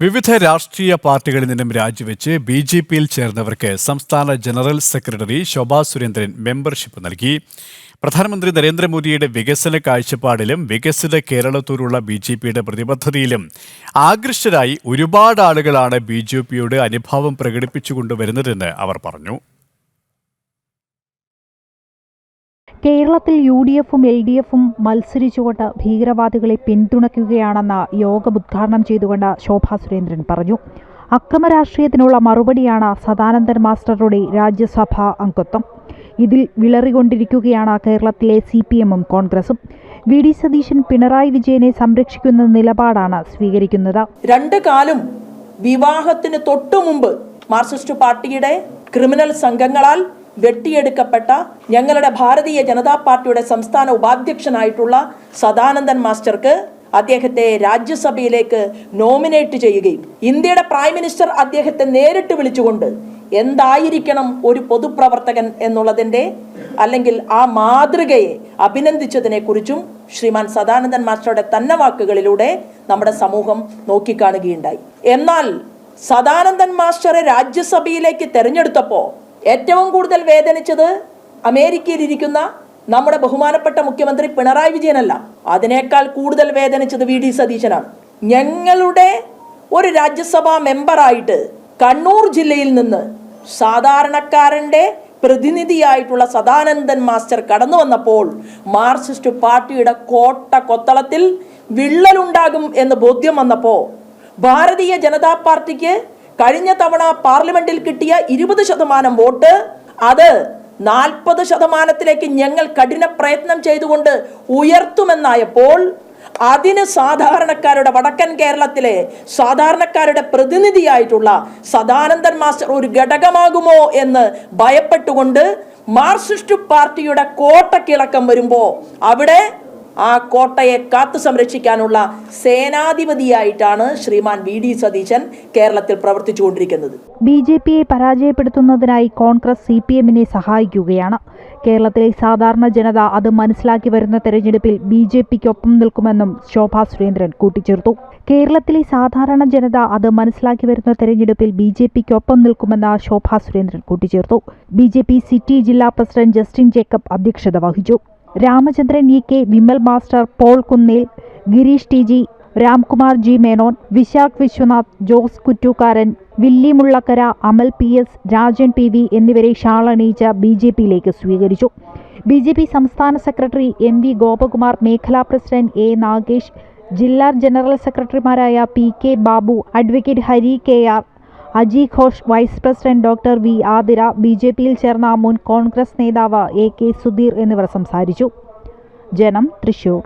വിവിധ രാഷ്ട്രീയ പാർട്ടികളിൽ നിന്നും രാജിവെച്ച് ബി ജെ പിയിൽ ചേർന്നവർക്ക് സംസ്ഥാന general secretary Shobha Surendran membership നൽകി. പ്രധാനമന്ത്രി നരേന്ദ്രമോദിയുടെ വികസന കാഴ്ചപ്പാടിലും വികസിത കേരളത്തോടുള്ള ബി ജെ പിയുടെ പ്രതിബദ്ധതയിലും ആകൃഷ്ടരായി ഒരുപാട് ആളുകളാണ് ബി ജെ പിയോട് അനുഭാവം പ്രകടിപ്പിച്ചുകൊണ്ടുവരുന്നതെന്ന് അവർ പറഞ്ഞു. കേരളത്തിൽ യു ഡി എഫും എൽ ഡി എഫും മത്സരിച്ചുകൊണ്ട് ഭീകരവാദികളെ പിന്തുണയ്ക്കുകയാണെന്ന് യോഗം ഉദ്ഘാടനം ചെയ്തുകൊണ്ട് ശോഭാ സുരേന്ദ്രൻ പറഞ്ഞു. അക്രമ രാഷ്ട്രീയത്തിനുള്ള മറുപടിയാണ് സദാനന്ദൻ മാസ്റ്ററുടെ രാജ്യസഭാ അംഗത്വം. ഇതിൽ വിളറികൊണ്ടിരിക്കുകയാണ് കേരളത്തിലെ സി പി എമ്മും കോൺഗ്രസും. വി ഡി സതീശൻ പിണറായി വിജയനെ സംരക്ഷിക്കുന്ന നിലപാടാണ് സ്വീകരിക്കുന്നത്. രണ്ടു കാലം വിവാഹത്തിന് തൊട്ടു മുമ്പ് മാർക്സിസ്റ്റ് പാർട്ടിയുടെ ക്രിമിനൽ സംഘങ്ങളാൽ വെട്ടിയെടുക്കപ്പെട്ട ഞങ്ങളുടെ ഭാരതീയ ജനതാ പാർട്ടിയുടെ സംസ്ഥാന ഉപാധ്യക്ഷനായിട്ടുള്ള സദാനന്ദൻ മാസ്റ്റർക്ക് അദ്ദേഹത്തെ രാജ്യസഭയിലേക്ക് നോമിനേറ്റ് ചെയ്യുകയും ഇന്ത്യയുടെ പ്രൈം മിനിസ്റ്റർ അദ്ദേഹത്തെ നേരിട്ട് വിളിച്ചുകൊണ്ട് എന്തായിരിക്കണം ഒരു പൊതുപ്രവർത്തകൻ എന്നുള്ളതിന്റെ അല്ലെങ്കിൽ ആ മാതൃകയെ അഭിനന്ദിച്ചതിനെ കുറിച്ചും ശ്രീമാൻ സദാനന്ദൻ മാസ്റ്ററുടെ തന്നെ വാക്കുകളിലൂടെ നമ്മുടെ സമൂഹം നോക്കിക്കാണുകയുണ്ടായി. എന്നാൽ സദാനന്ദൻ മാസ്റ്ററെ രാജ്യസഭയിലേക്ക് തെരഞ്ഞെടുത്തപ്പോൾ ഏറ്റവും കൂടുതൽ വേദനിച്ചത് അമേരിക്കയിൽ ഇരിക്കുന്ന നമ്മുടെ ബഹുമാനപ്പെട്ട മുഖ്യമന്ത്രി പിണറായി വിജയനല്ല. അതിനേക്കാൾ കൂടുതൽ വേദനിച്ചത് വി ഡി സതീശനാണ്. ഞങ്ങളുടെ ഒരു രാജ്യസഭാ മെമ്പറായിട്ട് കണ്ണൂർ ജില്ലയിൽ നിന്ന് സാധാരണക്കാരന്റെ പ്രതിനിധിയായിട്ടുള്ള സദാനന്ദൻ മാസ്റ്റർ കടന്നു വന്നപ്പോൾ മാർക്സിസ്റ്റ് പാർട്ടിയുടെ കോട്ട കൊത്തളത്തിൽ വിള്ളലുണ്ടാകും എന്ന് ബോധ്യം വന്നപ്പോൾ ഭാരതീയ ജനതാ പാർട്ടിക്ക് കഴിഞ്ഞ തവണ പാർലമെന്റിൽ കിട്ടിയ ഇരുപത് ശതമാനം വോട്ട് അത് നാൽപ്പത് ശതമാനത്തിലേക്ക് ഞങ്ങൾ കഠിന പ്രയത്നം ചെയ്തുകൊണ്ട് ഉയർത്തുമെന്നായപ്പോൾ അതിന് സാധാരണക്കാരുടെ വടക്കൻ കേരളത്തിലെ സാധാരണക്കാരുടെ പ്രതിനിധിയായിട്ടുള്ള സദാനന്ദൻ മാസ്റ്റർ ഒരു ഘടകമാകുമോ എന്ന് ഭയപ്പെട്ടുകൊണ്ട് മാർക്സിസ്റ്റ് പാർട്ടിയുടെ കോട്ടക്കിളക്കം വരുമ്പോൾ അവിടെ ആ കോട്ടയെ കാത്തു സംരക്ഷിക്കാനുള്ള സേനാധിപതിയായിട്ടാണ് ശ്രീമാൻ വി ഡി സതീശൻ കേരളത്തിൽ പ്രവർത്തിച്ചുകൊണ്ടിരിക്കുന്നത്. ബി ജെ പിയെ പരാജയപ്പെടുത്തുന്നതിനായി കോൺഗ്രസ് സി പി എമ്മിനെ സഹായിക്കുകയാണ്. കേരളത്തിലെ സാധാരണ ജനത അത് മനസ്സിലാക്കി വരുന്ന തെരഞ്ഞെടുപ്പിൽ ബി ജെ പിക്കൊപ്പം നിൽക്കുമെന്നും ശോഭാ സുരേന്ദ്രൻ കൂട്ടിച്ചേർത്തു. കേരളത്തിലെ സാധാരണ ജനത അത് മനസ്സിലാക്കി വരുന്ന തെരഞ്ഞെടുപ്പിൽ ബി ജെ പിക്കൊപ്പം നിൽക്കുമെന്ന് ശോഭാ സുരേന്ദ്രൻ കൂട്ടിച്ചേർത്തു. ബി ജെ പി സിറ്റി ജില്ലാ പ്രസിഡന്റ് ജസ്റ്റിൻ ജേക്കബ് അധ്യക്ഷത വഹിച്ചു. Ramachandran E K Vimal master Paul Kunnil Girish T G Ramkumar G Menon Vishakh Vishwanath Jose Kuttookkaran Willy Mullakkara Amal P S Rajan P V എന്നിവരെ ഷാളണിയിച്ച് B J പിയിലേക്ക് സ്വീകരിച്ചു. B J P സംസ്ഥാന secretary M V Gopakumar മേഖലാ president A Nagesh ജില്ലാ general സെക്രട്ടറിമാരായ P K Babu advocate Hari K R Aji Ghosh vice president doctor V Athira B J പിയിൽ ചേർന്ന മുൻ കോൺഗ്രസ് നേതാവ് എ കെ സുധീർ എന്നിവർ സംസാരിച്ചു. ജനം തൃശൂർ.